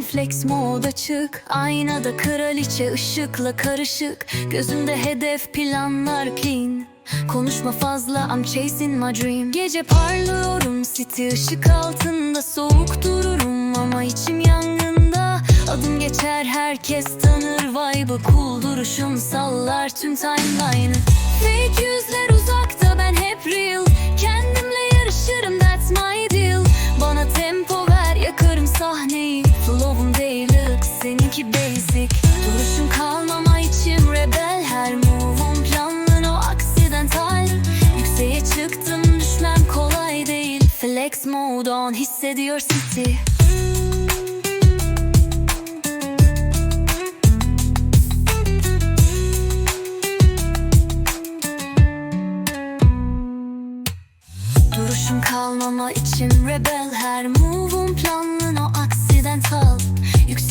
flex moda çık Aynada kraliçe ışıkla karışık. Gözünde hedef planlar clean. Konuşma fazla I'm chasing my dream. Gece parlıyorum city ışık altında. Soğuk dururum ama içim yangında. Adım geçer herkes tanır. Vibe'ı Cool duruşum sallar tüm timeline'ı Fake yüzler uzakta ben hep real Her move'um planlı o accidental Yükseğe çıktım düşmem kolay değil. Flex mode on hissediyor city Duruşum kalmama içim rebel. Her move'um planlı no accidental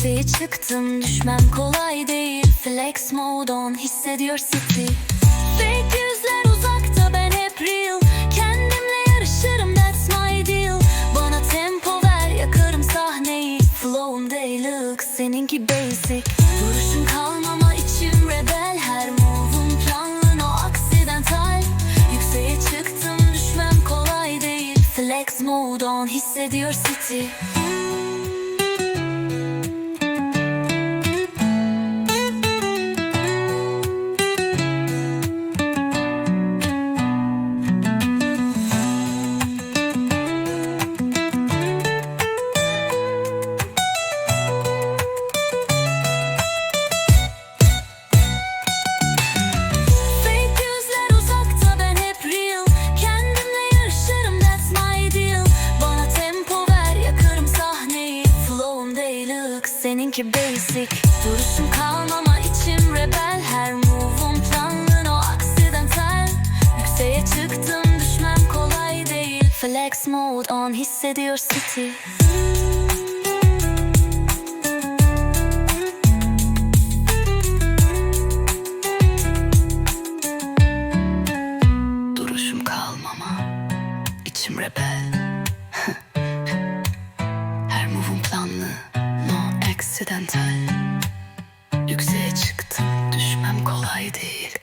Yükseğe çıktım düşmem kolay değil. Flex mode on hissediyor city. Fake yüzler uzakta ben hep real. Kendimle yarışırım that's my deal. Bana tempo ver yakarım sahneyi. Flow'um ılık seninki basic. Duruşum kalmama içim rebel. Her move'um planlı no accidental Yükseğe çıktım düşmem kolay değil. Flex mode on hissediyor city seninki basic. Duruşum kalmama içim rebel. Her move'um planlı no accidental Yükseğe çıktım düşmem kolay değil. Flex mode on hissediyor city. Duruşum kalmama içim rebel accidental Yükseğe çıktım düşmem kolay değil.